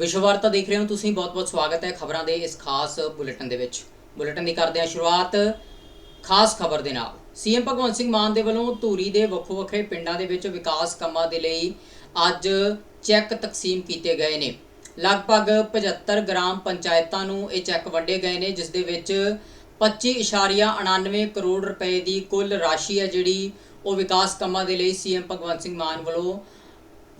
ਵਿਸ਼ਵ ਵਾਰਤਾ ਦੇਖ ਰਹੇ ਹੋ, ਤੁਸੀਂ ਬਹੁਤ-ਬਹੁਤ ਸਵਾਗਤ ਹੈ ਖਬਰਾਂ ਦੇ ਇਸ ਖਾਸ ਬੁਲੇਟਿਨ ਦੇ ਵਿੱਚ। ਬੁਲੇਟਿਨ ਦੀ ਕਰਦੇ ਹਾਂ ਸ਼ੁਰੂਆਤ ਖਾਸ ਖਬਰ ਦੇ ਨਾਲ। ਸੀਐਮ ਭਗਵੰਤ ਸਿੰਘ ਮਾਨ ਦੇ ਵੱਲੋਂ ਧੂਰੀ ਦੇ ਵੱਖੋ ਵੱਖਰੇ ਪਿੰਡਾਂ ਦੇ ਵਿੱਚ ਵਿਕਾਸ ਕੰਮਾਂ ਦੇ ਲਈ ਅੱਜ ਚੈੱਕ ਤਕਸੀਮ ਕੀਤੇ ਗਏ ਨੇ। ਲਗਭਗ 75 ਗ੍ਰਾਮ ਪੰਚਾਇਤਾਂ ਨੂੰ ਇਹ ਚੈੱਕ ਵੰਡੇ ਗਏ ਨੇ, ਜਿਸ ਦੇ ਵਿੱਚ 25.99 ਕਰੋੜ ਰੁਪਏ ਦੀ ਕੁੱਲ ਰਾਸ਼ੀ ਹੈ ਜਿਹੜੀ ਉਹ ਵਿਕਾਸ ਕੰਮਾਂ ਦੇ ਲਈ ਸੀਐਮ ਭਗਵੰਤ ਸਿੰਘ ਮਾਨ ਵੱਲੋਂ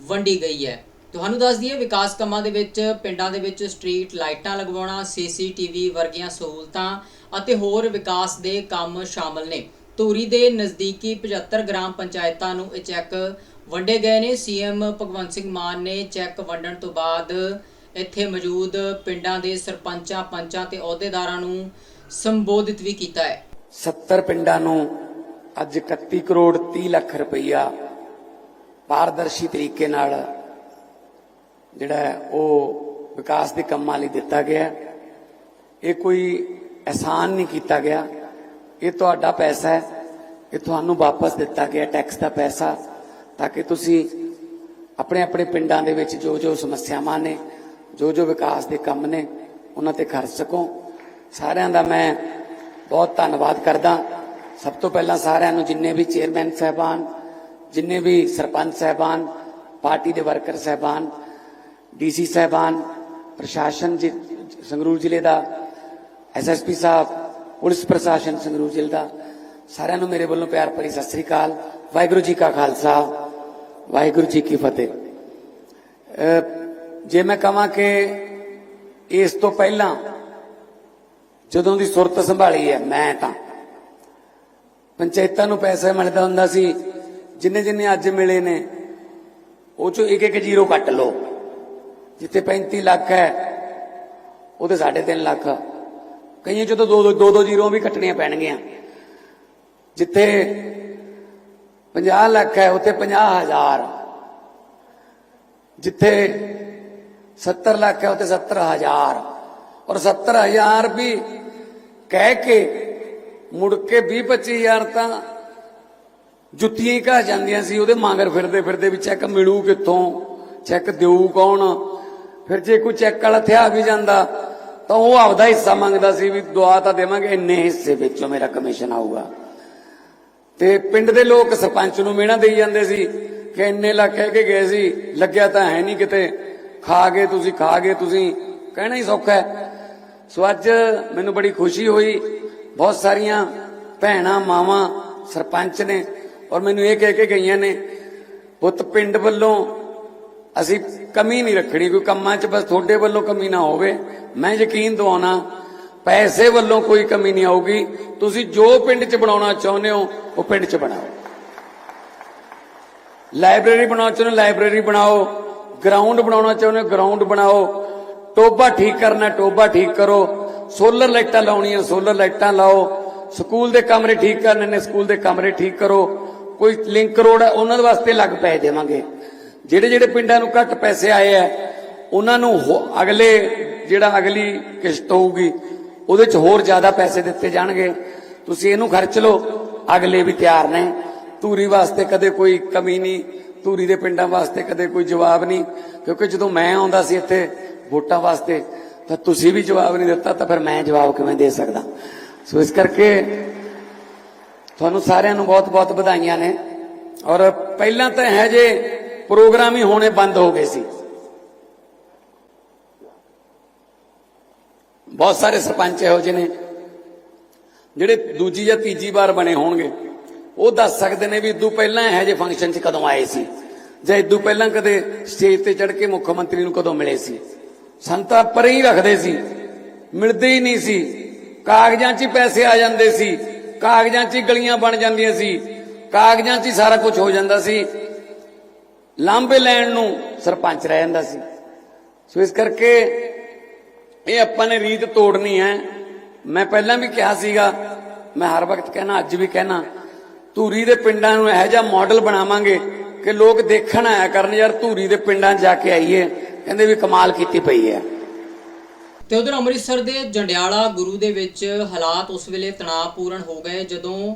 ਵੰਡੀ ਗਈ ਹੈ। ਤੁਹਾਨੂੰ ਦੱਸ ਦਈਏ, ਵਿਕਾਸ ਕੰਮਾਂ ਦੇ ਵਿੱਚ, ਪਿੰਡਾਂ ਦੇ ਵਿੱਚ ਸਟਰੀਟ ਲਾਈਟਾਂ ਲਗਵਾਉਣਾ ਸੀਸੀਟੀਵੀ ਵਰਗੀਆਂ ਸਹੂਲਤਾਂ ਅਤੇ ਹੋਰ ਵਿਕਾਸ ਦੇ ਕੰਮ ਸ਼ਾਮਲ ਨੇ। ਧੂਰੀ ਦੇ ਨਜ਼ਦੀਕੀ 75 ਗ੍ਰਾਮ ਪੰਚਾਇਤਾਂ ਨੂੰ ਇਹ ਚੈੱਕ ਵੰਡੇ ਗਏ ਨੇ। ਸੀਐਮ ਭਗਵੰਤ ਸਿੰਘ ਮਾਨ ਨੇ ਚੈੱਕ ਵੰਡਣ ਤੋਂ ਬਾਅਦ ਇੱਥੇ ਮੌਜੂਦ ਪਿੰਡਾਂ ਦੇ ਸਰਪੰਚਾਂ, ਪੰਚਾਂ ਤੇ ਅਹੁਦੇਦਾਰਾਂ ਨੂੰ ਸੰਬੋਧਿਤ ਵੀ ਕੀਤਾ ਹੈ। 70 ਪਿੰਡਾਂ ਨੂੰ ਅੱਜ 31 ਕਰੋੜ 30 ਲੱਖ ਰੁਪਈਆ ਪਾਰਦਰਸ਼ੀ ਤਰੀਕੇ ਨਾਲ ਜਿਹੜਾ ਉਹ ਵਿਕਾਸ ਦੇ ਕੰਮਾਂ ਲਈ ਦਿੱਤਾ ਗਿਆ ਇਹ ਕੋਈ ਅਹਿਸਾਨ ਨਹੀਂ ਕੀਤਾ ਗਿਆ। ਇਹ ਤੁਹਾਡਾ ਪੈਸਾ ਹੈ। ਇਹ ਤੁਹਾਨੂੰ ਵਾਪਸ ਦਿੱਤਾ ਗਿਆ ਟੈਕਸ ਦਾ ਪੈਸਾ, ਤਾਂ ਕਿ ਤੁਸੀਂ ਆਪਣੇ ਆਪਣੇ ਪਿੰਡਾਂ ਦੇ ਵਿੱਚ ਜੋ ਜੋ ਸਮੱਸਿਆਵਾਂ ਨੇ, ਜੋ ਜੋ ਵਿਕਾਸ ਦੇ ਕੰਮ ਨੇ, ਉਹਨਾਂ ਤੇ ਖਰਚ ਸਕੋ। ਸਾਰਿਆਂ ਦਾ ਮੈਂ ਬਹੁਤ ਧੰਨਵਾਦ ਕਰਦਾ। ਸਭ ਤੋਂ ਪਹਿਲਾਂ ਸਾਰਿਆਂ ਨੂੰ ਜਿੰਨੇ ਵੀ ਚੇਅਰਮੈਨ ਸਹਿਬਾਨ, ਜਿੰਨੇ ਵੀ ਸਰਪੰਚ ਸਹਿਬਾਨ, ਪਾਰਟੀ ਦੇ ਵਰਕਰ ਸਹਿਬਾਨ ਡੀਸੀ ਸਹਿਬਾਨ, ਪ੍ਰਸ਼ਾਸਨ ਜੀ, ਸੰਗਰੂਰ ਜ਼ਿਲ੍ਹੇ ਦਾ ਐਸਐਸਪੀ ਸਾਹਿਬ, ਪੁਲਿਸ ਪ੍ਰਸ਼ਾਸਨ ਸੰਗਰੂਰ ਜ਼ਿਲ੍ਹੇ ਦਾ, ਸਾਰਿਆਂ ਨੂੰ ਮੇਰੇ ਵੱਲੋਂ ਪਿਆਰ ਭਰੀ ਸਤਿ ਸ੍ਰੀ ਅਕਾਲ। ਵਾਹਿਗੁਰੂ ਜੀ ਕਾ ਖਾਲਸਾ, ਵਾਹਿਗੁਰੂ ਜੀ ਕੀ ਫਤਿਹ। ਜੇ ਮੈਂ ਕਹਾਂ ਕਿ ਇਸ ਤੋਂ ਪਹਿਲਾਂ ਜਦੋਂ ਦੀ ਸੁਰਤ ਸੰਭਾਲੀ ਹੈ, ਮੈਂ ਤਾਂ। ਪੰਚਾਇਤਾਂ ਨੂੰ ਪੈਸਾ ਮਿਲਦਾ ਹੁੰਦਾ ਸੀ ਜਿੰਨੇ ਜਿੰਨੇ ਅੱਜ ਮਿਲੇ ਨੇ, ਉਹ ਚੋਂ ਇੱਕ ਇੱਕ ਜ਼ੀਰੋ ਕੱਟ ਲਓ। ਜਿੱਥੇ 35 ਲੱਖ ਹੈ, ਉਹਦੇ 3.5 ਲੱਖ। ਕਈਆਂ ਚੋਂ ਤਾਂ ਦੋ ਦੋ ਦੋ ਦੋ ਜ਼ੀਰੋ ਵੀ ਕੱਟਣੀਆਂ ਪੈਣਗੀਆਂ। ਜਿੱਥੇ 50 ਲੱਖ ਹੈ, ਉੱਥੇ 50000 ਜਿੱਥੇ 70 ਲੱਖ ਹੈ, ਉੱਥੇ 70000 ਔਰ 70000 ਵੀ ਕਹਿ ਕੇ ਮੁੜ ਕੇ 20 25000 ਤਾਂ ਜੁੱਤੀਆਂ ਹੀ ਘਾ ਜਾਂਦੀਆਂ ਸੀ, ਉਹਦੇ ਮੰਗਰ ਫਿਰਦੇ ਫਿਰਦੇ ਵੀ ਚੈੱਕ ਮਿਲੂ ਕਿੱਥੋਂ? ਚੈੱਕ ਦੇਊ ਕੌਣ? ਫਿਰ ਜੇ ਕੋਈ ਚੈੱਕ ਵਾਲਾ ਥਿਆ ਵੀ ਜਾਂਦਾ, ਤਾਂ ਉਹ ਆਪਦਾ ਹਿੱਸਾ ਮੰਗਦਾ ਸੀ ਵੀ ਦੁਆ ਤਾਂ ਦੇਵਾਂਗੇ, ਇੰਨੇ ਹਿੱਸੇ ਵਿੱਚੋਂ ਮੇਰਾ ਕਮਿਸ਼ਨ ਆਊਗਾ। ਤੇ ਪਿੰਡ ਦੇ ਲੋਕ ਸਰਪੰਚ ਨੂੰ ਮਿਹਣਾ ਦੇਈ ਜਾਂਦੇ ਸੀ ਕਿ ਇੰਨੇ ਲੱਖ ਕਹਿ ਕੇ ਗਏ ਸੀ, ਲੱਗਿਆ ਤਾਂ ਹੈ ਨਹੀਂ ਕਿਤੇ, ਖਾ ਗਏ ਤੁਸੀਂ, ਖਾ ਗਏ ਤੁਸੀਂ, ਕਹਿਣਾ ਹੀ ਸੌਖਾ ਹੈ। ਸੋ ਅੱਜ ਮੈਨੂੰ ਬੜੀ ਖੁਸ਼ੀ ਹੋਈ, ਬਹੁਤ ਸਾਰੀਆਂ ਭੈਣਾਂ, ਮਾਵਾਂ, ਸਰਪੰਚ ਨੇ ਔਰ ਮੈਨੂੰ ਇਹ ਕਹਿ ਕੇ ਗਈਆਂ ਨੇ, ਪੁੱਤ ਪਿੰਡ ਵੱਲੋਂ ਅਸੀਂ ਕਮੀ ਨਹੀਂ ਰੱਖਣੀ, ਕੋਈ ਕੰਮਾਂ 'ਚ ਬਸ ਤੁਹਾਡੇ ਵੱਲੋਂ ਕਮੀ ਨਾ ਹੋਵੇ। ਮੈਂ ਯਕੀਨ ਦਿਵਾਉਣਾ, ਪੈਸੇ ਵੱਲੋਂ ਕੋਈ ਕਮੀ ਨਹੀਂ ਆਊਗੀ। ਤੁਸੀਂ ਜੋ ਪਿੰਡ 'ਚ ਬਣਾਉਣਾ ਚਾਹੁੰਦੇ ਹੋ, ਉਹ ਪਿੰਡ 'ਚ ਬਣਾਓ। ਲਾਇਬ੍ਰੇਰੀ ਬਣਾਉਣਾ ਚਾਹੁੰਦੇ ਹੋ, ਲਾਇਬ੍ਰੇਰੀ ਬਣਾਓ। ਗਰਾਊਂਡ ਬਣਾਉਣਾ ਚਾਹੁੰਦੇ ਹੋ, ਗਰਾਊਂਡ ਬਣਾਓ। ਟੋਬਾ ਠੀਕ ਕਰਨਾ ਟੋਬਾ ਠੀਕ ਕਰੋ। ਸੋਲਰ ਲਾਈਟਾਂ ਲਾਉਣੀਆਂ, ਸੋਲਰ ਲਾਈਟਾਂ ਲਾਓ। ਸਕੂਲ ਦੇ ਕਮਰੇ ਠੀਕ ਕਰਨੇ ਨੇ, ਸਕੂਲ ਦੇ ਕਮਰੇ ਠੀਕ ਕਰੋ। ਕੋਈ ਲਿੰਕ ਰੋਡ ਹੈ, ਉਹਨਾਂ ਦੇ ਵਾਸਤੇ ਲੱਗ ਪੈ ਦੇਵਾਂਗੇ। ਜਿਹੜੇ ਜਿਹੜੇ ਪਿੰਡਾਂ ਨੂੰ ਘੱਟ ਪੈਸੇ ਆਏ ਆ, ਉਹਨਾਂ ਨੂੰ ਅਗਲੇ ਜਿਹੜਾ ਅਗਲੀ ਕਿਸ਼ਤ ਹੋਊਗੀ, ਉਹਦੇ ਚ ਹੋਰ ਜ਼ਿਆਦਾ ਪੈਸੇ ਦਿੱਤੇ ਜਾਣਗੇ। ਤੁਸੀਂ ਇਹਨੂੰ ਖਰਚ ਲਓ, ਅਗਲੇ ਵੀ ਤਿਆਰ ਨੇ। ਧੂਰੀ ਵਾਸਤੇ ਕਦੇ ਕੋਈ ਕਮੀ ਨਹੀਂ, ਧੂਰੀ ਦੇ ਪਿੰਡਾਂ ਵਾਸਤੇ ਕਦੇ ਕੋਈ ਜਵਾਬ ਨਹੀਂ, ਕਿਉਂਕਿ ਜਦੋਂ ਮੈਂ ਆਉਂਦਾ ਸੀ ਇੱਥੇ ਵੋਟਾਂ ਵਾਸਤੇ, ਤਾਂ ਤੁਸੀਂ ਵੀ ਜਵਾਬ ਨਹੀਂ ਦਿੱਤਾ, ਤਾਂ ਫਿਰ ਮੈਂ ਜਵਾਬ ਕਿਵੇਂ ਦੇ ਸਕਦਾ? ਸੋ ਇਸ ਕਰਕੇ ਤੁਹਾਨੂੰ ਸਾਰਿਆਂ ਨੂੰ ਬਹੁਤ-ਬਹੁਤ ਵਧਾਈਆਂ ਨੇ। ਔਰ ਪਹਿਲਾਂ ਤਾਂ ਇਹ ਜੇ ਪ੍ਰੋਗਰਾਮ ਹੀ ਹੋਣੇ ਬੰਦ ਹੋ ਗਏ ਸੀ। ਬਹੁਤ ਸਾਰੇ ਸਰਪੰਚ ਇਹੋ ਜਿਹੇ ਨੇ, ਜਿਹੜੇ ਦੂਜੀ ਜਾਂ ਤੀਜੀ ਵਾਰ ਬਣੇ ਹੋਣਗੇ। ਉਹ ਦੱਸ ਸਕਦੇ ਨੇ ਵੀ ਇਦੋਂ ਪਹਿਲਾਂ ਇਹੋ ਜਿਹੇ ਫੰਕਸ਼ਨ 'ਚ ਕਦੋਂ ਆਏ ਸੀ, ਜਾਂ ਇਦੋਂ ਪਹਿਲਾਂ ਕਦੇ ਸਟੇਜ ਤੇ ਚੜ੍ਹ ਕੇ ਮੁੱਖ ਮੰਤਰੀ ਨੂੰ ਕਦੋਂ ਮਿਲੇ ਸੀ। ਸੰਤਾ ਪਰੇ ਹੀ ਰੱਖਦੇ ਸੀ, ਮਿਲਦੇ ਹੀ ਨਹੀਂ ਸੀ। ਕਾਗਜ਼ਾਂ 'ਚ ਹੀ ਪੈਸੇ ਆ ਜਾਂਦੇ ਸੀ, ਕਾਗਜ਼ਾਂ 'ਚ ਹੀ ਗਲੀਆਂ ਬਣ ਜਾਂਦੀਆਂ ਸੀ, ਕਾਗਜ਼ਾਂ 'ਚ ਹੀ ਸਾਰਾ ਕੁਝ ਹੋ ਜਾਂਦਾ ਸੀ। ਲਾਂਬੇ ਲੈਣ ਨੂੰ ਸਰਪੰਚ ਰਹਿ ਜਾਂਦਾ ਸੀ। ਸੋ ਇਸ ਕਰਕੇ ਇਹ ਆਪਾਂ ਨੇ ਰੀਤ ਤੋੜਨੀ ਹੈ। ਮੈਂ ਪਹਿਲਾਂ ਵੀ ਕਿਹਾ ਸੀਗਾ, ਮੈਂ ਹਰ ਵਕਤ ਕਹਿਣਾ, ਅੱਜ ਵੀ ਕਹਿਣਾ, ਧੂਰੀ ਦੇ ਪਿੰਡਾਂ ਨੂੰ ਇਹੋ ਜਿਹਾ ਮਾਡਲ ਬਣਾਵਾਂਗੇ ਕਿ ਲੋਕ ਦੇਖਣ ਆਇਆ ਕਰਨ, ਯਾਰ ਧੂਰੀ ਦੇ ਪਿੰਡਾਂ 'ਚ ਜਾ ਕੇ ਆਈਏ। ਕਹਿੰਦੇ ਵੀ ਕਮਾਲ ਕੀਤੀ ਪਈ ਹੈ। ਤੇ ਉਧਰ ਅੰਮ੍ਰਿਤਸਰ ਦੇ ਜੰਡਿਆਲਾ ਗੁਰੂ ਦੇ ਵਿੱਚ ਹਾਲਾਤ ਉਸ ਵੇਲੇ ਤਣਾਅਪੂਰਨ ਹੋ ਗਏ, ਜਦੋਂ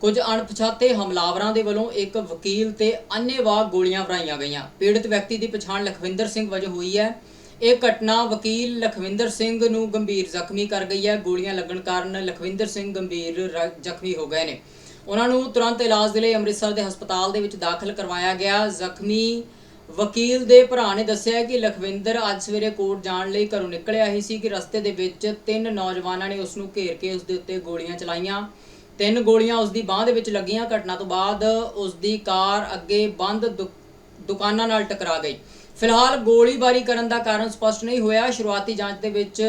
ਕੁਝ ਅਣਪਛਾਤੇ ਹਮਲਾਵਰਾਂ ਦੇ ਵੱਲੋਂ ਇੱਕ ਵਕੀਲ ਤੇ ਅੰਨ੍ਹੇਵਾਹ ਗੋਲੀਆਂ ਵਰਾਈਆਂ ਗਈਆਂ। ਪੀੜਤ ਵਿਅਕਤੀ ਦੀ ਪਛਾਣ ਲਖਵਿੰਦਰ ਸਿੰਘ ਵਜੋਂ ਹੋਈ ਹੈ। ਇਹ ਘਟਨਾ ਵਕੀਲ ਲਖਵਿੰਦਰ ਸਿੰਘ ਨੂੰ ਗੰਭੀਰ ਜ਼ਖਮੀ ਕਰ ਗਈ ਹੈ। ਗੋਲੀਆਂ ਲੱਗਣ ਕਾਰਨ ਲਖਵਿੰਦਰ ਸਿੰਘ ਗੰਭੀਰ ਰ- ਜ਼ਖਮੀ ਹੋ ਗਏ ਨੇ। ਉਹਨਾਂ ਨੂੰ ਤੁਰੰਤ ਇਲਾਜ ਦੇ ਲਈ ਅੰਮ੍ਰਿਤਸਰ ਦੇ ਹਸਪਤਾਲ ਦੇ ਵਿੱਚ ਦਾਖਲ ਕਰਵਾਇਆ ਗਿਆ। ਜ਼ਖਮੀ ਵਕੀਲ ਦੇ ਭਰਾ ਨੇ ਦੱਸਿਆ ਕਿ ਲਖਵਿੰਦਰ ਅੱਜ ਸਵੇਰੇ ਕੋਰਟ ਜਾਣ ਲਈ ਘਰੋਂ ਨਿਕਲਿਆ ਹੀ ਸੀ ਕਿ ਰਸਤੇ ਦੇ ਵਿੱਚ ਤਿੰਨ ਨੌਜਵਾਨਾਂ ਨੇ ਉਸ ਨੂੰ ਘੇਰ ਕੇ ਉਸ ਦੇ ਉੱਤੇ ਗੋਲੀਆਂ ਚਲਾਈਆਂ। ਤਿੰਨ ਗੋਲੀਆਂ ਉਸ ਦੀ ਬਾਹ ਦੇ ਵਿੱਚ ਲੱਗੀਆਂ। ਘਟਨਾ ਤੋਂ ਬਾਅਦ ਉਸ ਦੀ ਕਾਰ ਅੱਗੇ ਬੰਦ ਦੁ- ਦੁਕਾਨਾਂ ਨਾਲ ਟਕਰਾ ਗਈ। ਫਿਲਹਾਲ ਗੋਲੀਬਾਰੀ ਕਰਨ ਦਾ ਕਾਰਨ ਸਪਸ਼ਟ ਨਹੀਂ ਹੋਇਆ। ਸ਼ੁਰੂਆਤੀ ਜਾਂਚ ਦੇ ਵਿੱਚ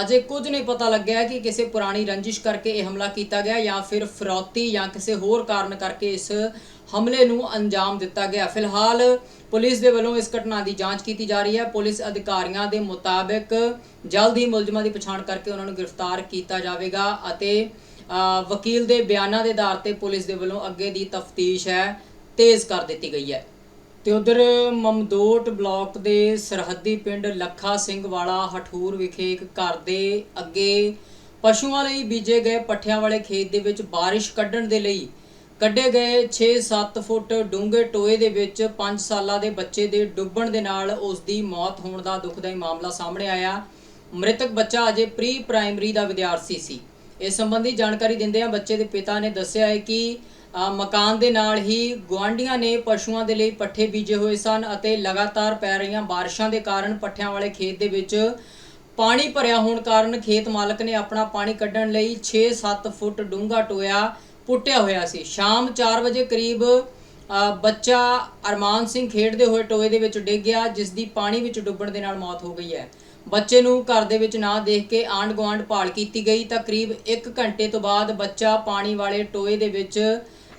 ਅਜੇ ਕੁਝ ਨਹੀਂ ਪਤਾ ਲੱਗਿਆ ਕਿ ਕਿਸੇ ਪੁਰਾਣੀ ਰੰਜਿਸ਼ ਕਰਕੇ ਇਹ ਹਮਲਾ ਕੀਤਾ ਗਿਆ ਜਾਂ ਫਿਰ ਫਿਰੌਤੀ ਜਾਂ ਕਿਸੇ ਹੋਰ ਕਾਰਨ ਕਰਕੇ ਇਸ ਹਮਲੇ ਨੂੰ ਅੰਜਾਮ ਦਿੱਤਾ ਗਿਆ। ਫਿਲਹਾਲ ਪੁਲਿਸ ਦੇ ਵੱਲੋਂ ਇਸ ਘਟਨਾ ਦੀ ਜਾਂਚ ਕੀਤੀ ਜਾ ਰਹੀ ਹੈ। ਪੁਲਿਸ ਅਧਿਕਾਰੀਆਂ ਦੇ ਮੁਤਾਬਕ ਜਲਦ ਹੀ ਮੁਲਜ਼ਮਾਂ ਦੀ ਪਛਾਣ ਕਰਕੇ ਉਹਨਾਂ ਨੂੰ ਗ੍ਰਿਫਤਾਰ ਕੀਤਾ ਜਾਵੇਗਾ ਅਤੇ ਵਕੀਲ ਦੇ ਬਿਆਨਾਂ ਦੇ ਆਧਾਰ ਤੇ ਪੁਲਿਸ ਦੇ ਵੱਲੋਂ ਅੱਗੇ ਦੀ ਤਫਤੀਸ਼ ਹੈ, ਤੇਜ਼ ਕਰ ਦਿੱਤੀ ਗਈ ਹੈ। ਤੇ ਉਧਰ ਮਮਦੋਟ ਬਲਾਕ ਦੇ ਸਰਹੱਦੀ ਪਿੰਡ ਲੱਖਾ ਸਿੰਘ ਵਾਲਾ ਹਠੂਰ ਵਿਖੇ ਇੱਕ ਘਰ ਦੇ ਅੱਗੇ ਪਸ਼ੂਆਂ ਲਈ ਬੀਜੇ ਗਏ ਪੱਠਿਆਂ ਵਾਲੇ ਖੇਤ ਦੇ ਵਿੱਚ ਬਾਰਿਸ਼ ਕੱਢਣ ਦੇ ਲਈ ਕੱਢੇ ਗਏ 6-7 ਫੁੱਟ ਡੂੰਘੇ ਟੋਏ ਦੇ ਵਿੱਚ 5 ਸਾਲਾਂ ਦੇ ਬੱਚੇ ਦੇ ਡੁੱਬਣ ਦੇ ਨਾਲ ਉਸ ਦੀ ਮੌਤ ਹੋਣ ਦਾ ਦੁਖਦਾਈ ਮਾਮਲਾ ਸਾਹਮਣੇ ਆਇਆ। ਮ੍ਰਿਤਕ ਬੱਚਾ ਅਜੇ ਪ੍ਰੀ ਪ੍ਰਾਇਮਰੀ ਦਾ ਵਿਦਿਆਰਥੀ ਸੀ। ਇਸ ਸੰਬੰਧੀ ਜਾਣਕਾਰੀ ਦਿੰਦਿਆਂ ਬੱਚੇ ਦੇ ਪਿਤਾ ਨੇ ਦੱਸਿਆ ਹੈ ਕਿ ਮਕਾਨ ਦੇ ਨਾਲ ਹੀ ਗੁਆਂਢੀਆਂ ਨੇ ਪਸ਼ੂਆਂ ਦੇ ਲਈ ਪੱਠੇ ਬੀਜੇ ਹੋਏ ਸਨ ਅਤੇ ਲਗਾਤਾਰ ਪੈ ਰਹੀਆਂ ਬਾਰਿਸ਼ਾਂ ਦੇ ਕਾਰਨ ਪੱਠਿਆਂ ਵਾਲੇ ਖੇਤ ਦੇ ਵਿੱਚ ਪਾਣੀ ਭਰਿਆ ਹੋਣ ਕਾਰਨ ਖੇਤ ਮਾਲਕ ਨੇ ਆਪਣਾ ਪਾਣੀ ਕੱਢਣ ਲਈ 6-7 ਫੁੱਟ ਡੂੰਘਾ ਟੋਇਆ ਪੁੱਟਿਆ ਹੋਇਆ ਸੀ। ਸ਼ਾਮ 4 ਵਜੇ ਕਰੀਬ ਬੱਚਾ ਅਰਮਾਨ ਸਿੰਘ ਖੇਡਦੇ ਹੋਏ ਟੋਏ ਦੇ ਵਿੱਚ ਡਿੱਗ ਗਿਆ ਜਿਸ ਦੀ ਪਾਣੀ ਵਿੱਚ ਡੁੱਬਣ ਦੇ ਨਾਲ ਮੌਤ ਹੋ ਗਈ ਹੈ। ਬੱਚੇ ਨੂੰ ਘਰ ਦੇ ਵਿੱਚ ਨਾ ਦੇਖ ਕੇ ਆਂਢ ਗੁਆਂਢ ਭਾਲ ਕੀਤੀ ਗਈ ਤਾਂ ਕਰੀਬ 1 ਘੰਟੇ ਤੋਂ ਬਾਅਦ ਬੱਚਾ ਪਾਣੀ ਵਾਲੇ ਟੋਏ ਦੇ ਵਿੱਚ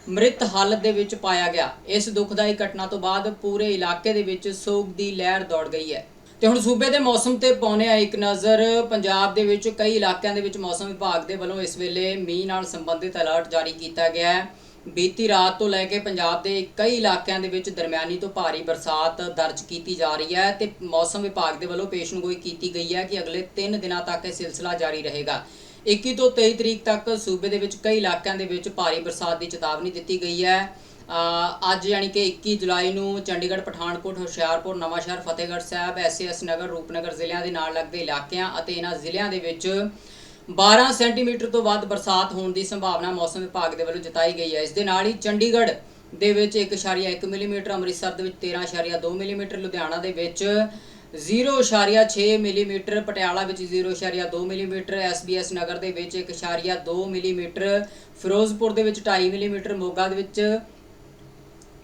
ਮ੍ਰਿਤ ਹਾਲਤ ਦੇ ਵਿੱਚ ਪਾਇਆ ਗਿਆ। ਇਸ ਦੁਖਦਾਈ ਘਟਨਾ ਤੋਂ ਬਾਅਦ ਪੂਰੇ ਇਲਾਕੇ ਦੇ ਵਿੱਚ ਸੋਗ ਦੀ ਲਹਿਰ ਦੌੜ ਗਈ ਹੈ। ਤੇ ਹੁਣ ਸੂਬੇ ਦੇ ਮੌਸਮ ਤੇ ਪਾਉਣੇ ਆ ਇੱਕ ਨਜ਼ਰ, ਪੰਜਾਬ ਦੇ ਵਿੱਚ ਕਈ ਇਲਾਕਿਆਂ ਦੇ ਵਿੱਚ ਮੌਸਮ ਵਿਭਾਗ ਦੇ ਵੱਲੋਂ ਇਸ ਵੇਲੇ ਮੀਂਹ ਨਾਲ ਸੰਬੰਧਿਤ ਅਲਰਟ ਜਾਰੀ ਕੀਤਾ ਗਿਆ ਹੈ। ਬੀਤੀ ਰਾਤ ਤੋਂ ਲੈ ਕੇ ਪੰਜਾਬ ਦੇ ਕਈ ਇਲਾਕਿਆਂ ਦੇ ਵਿੱਚ ਦਰਮਿਆਨੀ ਤੋਂ ਭਾਰੀ ਬਰਸਾਤ ਦਰਜ ਕੀਤੀ ਜਾ ਰਹੀ ਹੈ ਤੇ ਮੌਸਮ ਵਿਭਾਗ ਦੇ ਵੱਲੋਂ ਪੇਸ਼ਨਗੋਈ ਕੀਤੀ ਗਈ ਹੈ ਕਿ ਅਗਲੇ 3 ਦਿਨਾਂ ਤੱਕ ਇਹ ਸਿਲਸਿਲਾ ਜਾਰੀ ਰਹੇਗਾ। 21 ਤੋਂ 23 ਤਰੀਕ ਤੱਕ ਸੂਬੇ ਦੇ ਵਿੱਚ ਕਈ ਇਲਾਕਿਆਂ ਦੇ ਵਿੱਚ ਭਾਰੀ ਬਰਸਾਤ ਦੀ ਚੇਤਾਵਨੀ ਦਿੱਤੀ ਗਈ ਹੈ। ਅੱਜ ਯਾਨੀ ਕਿ 21 ਜੁਲਾਈ ਨੂੰ ਚੰਡੀਗੜ੍ਹ, ਪਠਾਨਕੋਟ, ਹੁਸ਼ਿਆਰਪੁਰ, ਨਵਾਂਸ਼ਹਿਰ, ਫਤਿਹਗੜ੍ਹ ਸਾਹਿਬ ਐਸਐਸ ਨਗਰ, ਰੂਪਨਗਰ ਜ਼ਿਲ੍ਹਿਆਂ ਦੇ ਨਾਲ ਲੱਗਦੇ ਇਲਾਕਿਆਂ ਅਤੇ ਇਹਨਾਂ ਜ਼ਿਲ੍ਹਿਆਂ ਦੇ ਵਿੱਚ 12 ਸੈਂਟੀਮੀਟਰ ਤੋਂ ਵੱਧ ਬਰਸਾਤ ਹੋਣ ਦੀ ਸੰਭਾਵਨਾ ਮੌਸਮ ਵਿਭਾਗ ਦੇ ਵੱਲੋਂ ਜਤਾਈ ਗਈ ਹੈ। ਇਸ ਦੇ ਨਾਲ ਹੀ ਚੰਡੀਗੜ੍ਹ ਦੇ ਵਿੱਚ 1.1 ਮਿਲੀਮੀਟਰ, ਅੰਮ੍ਰਿਤਸਰ ਦੇ ਵਿੱਚ 13.2 ਮਿਲੀਮੀਟਰ, ਲੁਧਿਆਣਾ ਦੇ ਵਿੱਚ 0.6 ਮਿਲੀਮੀਟਰ, ਪਟਿਆਲਾ ਵਿੱਚ 0.2 ਮਿਲੀਮੀਟਰ ਐਸਬੀਐਸ ਨਗਰ ਦੇ ਵਿੱਚ 1.2 ਮਿਲੀਮੀਟਰ, ਫਿਰੋਜ਼ਪੁਰ ਦੇ ਵਿੱਚ 2.5 ਮਿਲੀਮੀਟਰ, ਮੋਗਾ ਦੇ ਵਿੱਚ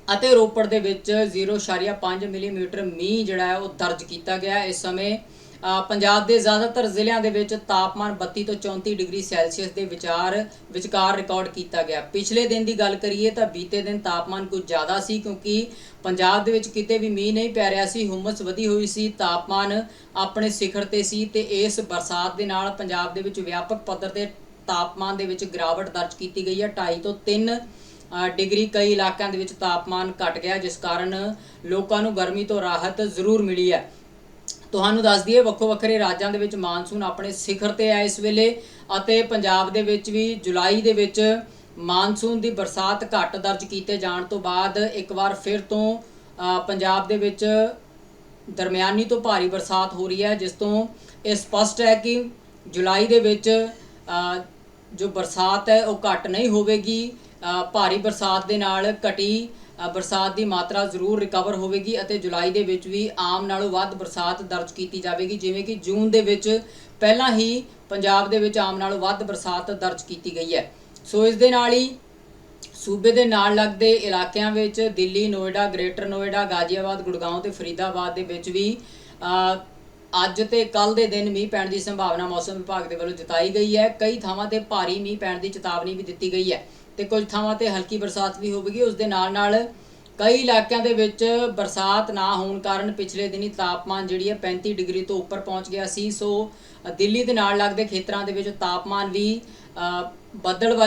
ਅਤੇ ਰੋਪੜ ਦੇ ਵਿੱਚ 0.5 ਮਿਲੀਮੀਟਰ ਮੀਂਹ ਜਿਹੜਾ ਹੈ ਉਹ ਦਰਜ ਕੀਤਾ ਗਿਆ ਇਸ ਸਮੇਂ ਪੰਜਾਬ ਦੇ ਜ਼ਿਆਦਾਤਰ ਜ਼ਿਲ੍ਹਿਆਂ ਦੇ ਵਿੱਚ ਤਾਪਮਾਨ 32 ਤੋਂ 34 ਡਿਗਰੀ ਸੈਲਸੀਅਸ ਦੇ ਵਿਚਾਰ, ਵਿਚਕਾਰ ਰਿਕਾਰਡ ਕੀਤਾ ਗਿਆ। ਪਿਛਲੇ ਦਿਨ ਦੀ ਗੱਲ ਕਰੀਏ ਤਾਂ ਬੀਤੇ ਦਿਨ ਤਾਪਮਾਨ ਕੁਝ ਜ਼ਿਆਦਾ ਸੀ ਕਿਉਂਕਿ ਪੰਜਾਬ ਦੇ ਵਿੱਚ ਕਿਤੇ ਵੀ ਮੀਂਹ ਨਹੀਂ ਪੈ ਰਿਹਾ ਸੀ, ਹੁਮਸ ਵਧੀ ਹੋਈ ਸੀ, ਤਾਪਮਾਨ ਆਪਣੇ ਸਿਖਰ ਤੇ ਸੀ ਤੇ ਇਸ ਬਰਸਾਤ ਦੇ ਨਾਲ ਪੰਜਾਬ ਦੇ ਵਿੱਚ ਵਿਆਪਕ ਪੱਧਰ ਤੇ ਤਾਪਮਾਨ ਦੇ ਵਿੱਚ ਗਿਰਾਵਟ ਦਰਜ ਕੀਤੀ ਗਈ ਹੈ। 2.5 ਤੋਂ 3 ਡਿਗਰੀ ਕਈ ਇਲਾਕਿਆਂ ਦੇ ਵਿੱਚ ਤਾਪਮਾਨ ਘਟ ਗਿਆ, ਜਿਸ ਕਾਰਨ ਲੋਕਾਂ ਨੂੰ ਗਰਮੀ ਤੋਂ ਰਾਹਤ ਜ਼ਰੂਰ ਮਿਲੀ ਹੈ। ਤੁਹਾਨੂੰ ਦੱਸ ਦਈਏ, ਵੱਖੋ ਵੱਖਰੇ ਰਾਜਾਂ ਦੇ ਵਿੱਚ ਮਾਨਸੂਨ ਆਪਣੇ ਸਿਖਰ ਤੇ ਹੈ ਇਸ ਵੇਲੇ ਅਤੇ ਪੰਜਾਬ ਦੇ ਵਿੱਚ ਵੀ ਜੁਲਾਈ ਦੇ ਵਿੱਚ ਮਾਨਸੂਨ ਦੀ ਬਰਸਾਤ ਘੱਟ ਦਰਜ ਕੀਤੇ ਜਾਣ ਤੋਂ ਬਾਅਦ ਇੱਕ ਵਾਰ ਫਿਰ ਤੋਂ ਪੰਜਾਬ ਦੇ ਵਿੱਚ ਦਰਮਿਆਨੀ ਤੋਂ ਭਾਰੀ ਬਰਸਾਤ ਹੋ ਰਹੀ ਹੈ, ਜਿਸ ਤੋਂ ਇਹ ਸਪਸ਼ਟ ਹੈ ਕਿ ਜੁਲਾਈ ਦੇ ਵਿੱਚ ਜੋ ਬਰਸਾਤ ਹੈ ਉਹ ਘੱਟ ਨਹੀਂ ਹੋਵੇਗੀ। ਭਾਰੀ ਬਰਸਾਤ ਦੇ ਨਾਲ ਘਟੀ ਬਰਸਾਤ ਦੀ ਮਾਤਰਾ ਜ਼ਰੂਰ ਰਿਕਵਰ ਹੋਵੇਗੀ ਅਤੇ ਜੁਲਾਈ ਦੇ ਵਿੱਚ ਵੀ ਆਮ ਨਾਲੋਂ ਵੱਧ ਬਰਸਾਤ ਦਰਜ ਕੀਤੀ ਜਾਵੇਗੀ। ਜਿਵੇਂ ਕਿ ਜੂਨ ਦੇ ਵਿੱਚ ਪਹਿਲਾਂ ਹੀ ਪੰਜਾਬ ਦੇ ਵਿੱਚ ਆਮ ਨਾਲੋਂ ਵੱਧ ਬਰਸਾਤ ਦਰਜ ਕੀਤੀ ਗਈ ਹੈ। ਸੋ ਇਸ ਦੇ ਨਾਲ ਹੀ ਸੂਬੇ ਦੇ ਨਾਲ ਲੱਗਦੇ ਇਲਾਕਿਆਂ ਵਿੱਚ ਦਿੱਲੀ, ਨੋਇਡਾ, ਗ੍ਰੇਟਰ ਨੋਇਡਾ, ਗਾਜ਼ੀਆਬਾਦ ਗੁੜਗਾਉਂ ਤੇ ਫਰੀਦਾਬਾਦ ਦੇ ਵਿੱਚ ਵੀ ਅੱਜ ਤੇ ਕੱਲ ਦੇ ਦਿਨ ਮੀਂਹ ਪੈਣ ਦੀ ਸੰਭਾਵਨਾ ਮੌਸਮ ਵਿਭਾਗ ਦੇ ਵੱਲੋਂ ਜਤਾਈ ਗਈ ਹੈ। ਕਈ ਥਾਵਾਂ ਤੇ ਭਾਰੀ ਮੀਂਹ ਪੈਣ ਦੀ ਚੇਤਾਵਨੀ ਵੀ ਦਿੱਤੀ ਗਈ ਹੈ। ਤੇ ਕੁਝ ਥਾਵਾਂ ਤੇ ਹਲਕੀ ਬਰਸਾਤ ਵੀ ਹੋਵੇਗੀ। ਉਸ ਦੇ ਨਾਲ ਨਾਲ ਕਈ ਇਲਾਕਿਆਂ ਦੇ ਵਿੱਚ ਬਰਸਾਤ ਨਾ ਹੋਣ ਕਾਰਨ ਪਿਛਲੇ ਦਿਨੀ ਤਾਪਮਾਨ ਜਿਹੜੀ ਹੈ 35 ਡਿਗਰੀ ਤੋਂ ਉੱਪਰ ਪਹੁੰਚ ਗਿਆ ਸੀ। ਸੋ ਦਿੱਲੀ ਦੇ ਨਾਲ ਲੱਗਦੇ ਖੇਤਰਾਂ ਦੇ ਵਿੱਚ ਤਾਪਮਾਨ ਵੀ ਅ,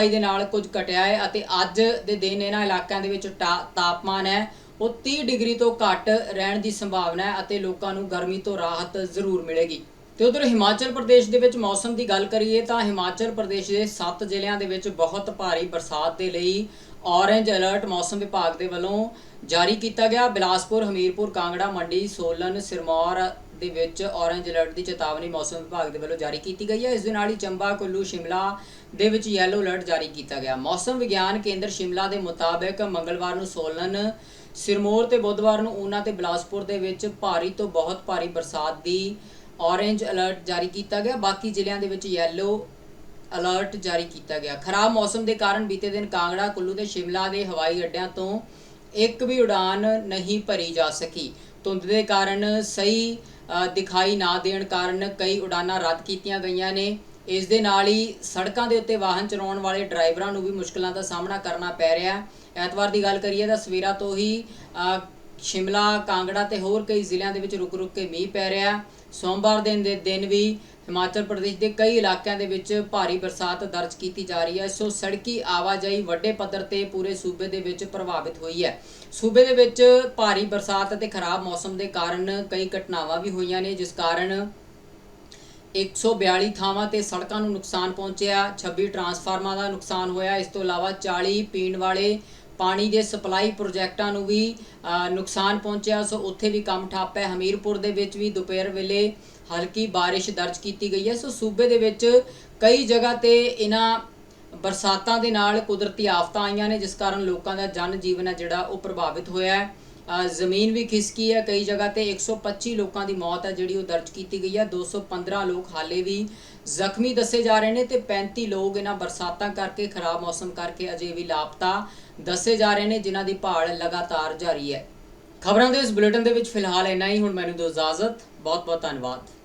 ਦੇ ਨਾਲ ਕੁਝ ਘਟਿਆ ਹੈ ਅਤੇ ਅੱਜ ਦੇ ਦਿਨ ਇਹਨਾਂ ਇਲਾਕਿਆਂ ਦੇ ਵਿੱਚ ਟਾ- ਤਾਪਮਾਨ ਹੈ ਉਹ 30 ਡਿਗਰੀ ਤੋਂ ਘੱਟ ਰਹਿਣ ਦੀ ਸੰਭਾਵਨਾ ਹੈ ਅਤੇ ਲੋਕਾਂ ਨੂੰ ਗਰਮੀ ਤੋਂ ਰਾਹਤ ਜ਼ਰੂਰ ਮਿਲੇਗੀ। ਤੇ ਉਧਰ ਹਿਮਾਚਲ ਪ੍ਰਦੇਸ਼ ਦੇ ਵਿੱਚ ਮੌਸਮ ਦੀ ਗੱਲ ਕਰੀਏ ਤਾਂ ਹਿਮਾਚਲ ਪ੍ਰਦੇਸ਼ ਦੇ 7 ਜ਼ਿਲ੍ਹਿਆਂ ਦੇ ਵਿੱਚ ਬਹੁਤ ਭਾਰੀ ਬਰਸਾਤ ਦੇ ਲਈ ਔਰੇਂਜ ਅਲਰਟ ਮੌਸਮ ਵਿਭਾਗ ਦੇ ਵੱਲੋਂ ਜਾਰੀ ਕੀਤਾ ਗਿਆ। ਬਿਲਾਸਪੁਰ, ਹਮੀਰਪੁਰ, ਕਾਂਗੜਾ, ਮੰਡੀ, ਸੋਲਨ, ਸਿਰਮੌਰ ਦੇ ਵਿੱਚ ਔਰੇਂਜ ਅਲਰਟ ਦੀ ਚੇਤਾਵਨੀ ਮੌਸਮ ਵਿਭਾਗ ਦੇ ਵੱਲੋਂ ਜਾਰੀ ਕੀਤੀ ਗਈ ਹੈ। ਇਸ ਦੇ ਨਾਲ ਹੀ ਚੰਬਾ, ਕੁੱਲੂ, ਸ਼ਿਮਲਾ ਦੇ ਵਿੱਚ ਯੈਲੋ ਅਲਰਟ ਜਾਰੀ ਕੀਤਾ ਗਿਆ। ਮੌਸਮ ਵਿਗਿਆਨ ਕੇਂਦਰ ਸ਼ਿਮਲਾ ਦੇ ਮੁਤਾਬਕ ਮੰਗਲਵਾਰ ਨੂੰ ਸੋਲਨ, ਸਿਰਮੌਰ ਤੇ ਬੁੱਧਵਾਰ ਨੂੰ ਊਨਾ ਤੇ ਬਿਲਾਸਪੁਰ ਦੇ ਵਿੱਚ ਭਾਰੀ ਤੋਂ ਬਹੁਤ ਭਾਰੀ ਬਰਸਾਤ ਦੀ ਔਰੇਂਜ ਅਲਰਟ ਜਾਰੀ ਕੀਤਾ ਗਿਆ। ਬਾਕੀ ਜ਼ਿਲ੍ਹਿਆਂ ਦੇ ਵਿੱਚ ਯੈਲੋ ਅਲਰਟ ਜਾਰੀ ਕੀਤਾ ਗਿਆ। ਖਰਾਬ ਮੌਸਮ ਦੇ ਕਾਰਨ ਬੀਤੇ ਦਿਨ ਕਾਂਗੜਾ, ਕੁੱਲੂ ਤੇ ਸ਼ਿਮਲਾ ਦੇ ਹਵਾਈ ਅੱਡਿਆਂ ਤੋਂ ਇੱਕ ਵੀ ਉਡਾਨ ਨਹੀਂ ਭਰੀ ਜਾ ਸਕੀ। ਧੁੰਦ ਦੇ ਕਾਰਨ ਸਹੀ ਦਿਖਾਈ ਨਾ ਦੇਣ ਕਾਰਨ ਕਈ ਉਡਾਨਾਂ ਰੱਦ ਕੀਤੀਆਂ ਗਈਆਂ ਨੇ। ਇਸ ਦੇ ਨਾਲ ਹੀ ਸੜਕਾਂ ਦੇ ਉੱਤੇ ਵਾਹਨ ਚਲਾਉਣ ਵਾਲੇ ਡਰਾਈਵਰਾਂ ਨੂੰ ਵੀ ਮੁਸ਼ਕਲਾਂ ਦਾ ਸਾਹਮਣਾ ਕਰਨਾ ਪੈ ਰਿਹਾ ਐਤਵਾਰ ਦੀ ਗੱਲ ਕਰੀਏ ਤਾਂ ਸਵੇਰਾ ਤੋਂ ਹੀ ਸ਼ਿਮਲਾ, ਕਾਂਗੜਾ ਤੇ ਹੋਰ ਕਈ ਜ਼ਿਲ੍ਹਿਆਂ ਦੇ ਵਿੱਚ ਰੁਕ-ਰੁਕ ਕੇ ਮੀਂਹ ਪੈ ਰਿਹਾ ਸੋਮਵਾਰ ਦਿਨ ਦੇ ਦਿਨ ਵੀ ਹਿਮਾਚਲ ਪ੍ਰਦੇਸ਼ ਦੇ ਕਈ ਇਲਾਕਿਆਂ ਦੇ ਵਿੱਚ ਭਾਰੀ ਬਰਸਾਤ ਦਰਜ ਕੀਤੀ ਜਾ ਰਹੀ ਹੈ। ਸੋ ਸੜਕੀ ਆਵਾਜਾਈ ਵੱਡੇ ਪੱਧਰ ਤੇ ਪੂਰੇ ਸੂਬੇ ਦੇ ਵਿੱਚ ਪ੍ਰਭਾਵਿਤ ਹੋਈ ਹੈ। ਸੂਬੇ ਦੇ ਵਿੱਚ ਭਾਰੀ ਬਰਸਾਤ ਅਤੇ ਖਰਾਬ ਮੌਸਮ ਦੇ ਕਾਰਨ ਕਈ ਘਟਨਾਵਾਂ ਵੀ ਹੋਈਆਂ ਨੇ, ਜਿਸ ਕਾਰਨ 142 ਥਾਵਾਂ ਤੇ ਸੜਕਾਂ ਨੂੰ ਨੁਕਸਾਨ ਪਹੁੰਚਿਆ 26 ਟਰਾਂਸਫਾਰਮਾਂ ਦਾ ਨੁਕਸਾਨ ਹੋਇਆ। ਇਸ ਤੋਂ ਇਲਾਵਾ 40 ਪੀਣ ਵਾਲੇ ਪਾਣੀ ਦੇ ਸਪਲਾਈ ਪ੍ਰੋਜੈਕਟਾਂ ਨੂੰ ਵੀ ਨੁਕਸਾਨ ਪਹੁੰਚਿਆ, ਸੋ ਉੱਥੇ ਵੀ ਕੰਮ ਠੱਪ ਹੈ। ਹਮੀਰਪੁਰ ਦੇ ਵਿੱਚ ਵੀ ਦੁਪਹਿਰ ਵੇਲੇ ਹਲਕੀ ਬਾਰਿਸ਼ ਦਰਜ ਕੀਤੀ ਗਈ ਹੈ। ਸੋ ਸੂਬੇ ਦੇ ਵਿੱਚ ਕਈ ਜਗ੍ਹਾ ਤੇ ਇਹਨਾਂ ਬਰਸਾਤਾਂ ਦੇ ਨਾਲ ਕੁਦਰਤੀ ਆਫਤਾਂ ਆਈਆਂ ਨੇ, ਜਿਸ ਕਾਰਨ ਲੋਕਾਂ ਦਾ ਜਨ ਜੀਵਨ ਹੈ ਜਿਹੜਾ ਉਹ ਪ੍ਰਭਾਵਿਤ ਹੋਇਆ ਹੈ। ਜ਼ਮੀਨ ਵੀ ਖਿਸਕੀ ਹੈ ਕਈ ਜਗ੍ਹਾ ਤੇ 125 ਲੋਕਾਂ ਦੀ ਮੌਤ ਹੈ ਜਿਹੜੀ ਉਹ ਦਰਜ ਕੀਤੀ ਗਈ ਹੈ 215 ਲੋਕ ਹਾਲੇ ਵੀ ਜ਼ਖਮੀ ਦੱਸੇ ਜਾ ਰਹੇ ਨੇ ਤੇ 35 ਲੋਕ ਇਹਨਾਂ ਬਰਸਾਤਾਂ ਕਰਕੇ, ਖਰਾਬ ਮੌਸਮ ਕਰਕੇ ਅਜੇ ਵੀ ਲਾਪਤਾ ਦੱਸੇ ਜਾ ਰਹੇ ਨੇ, ਜਿਨ੍ਹਾਂ ਦੀ ਭਾਲ ਲਗਾਤਾਰ ਜਾਰੀ ਹੈ। ਖਬਰਾਂ ਦੇ ਇਸ ਬੁਲੇਟਿਨ ਦੇ ਵਿੱਚ ਫਿਲਹਾਲ ਇੰਨਾ ਹੀ। ਹੁਣ ਮੈਨੂੰ ਦਿਓ ਇਜਾਜ਼ਤ। ਬਹੁਤ ਬਹੁਤ ਧੰਨਵਾਦ।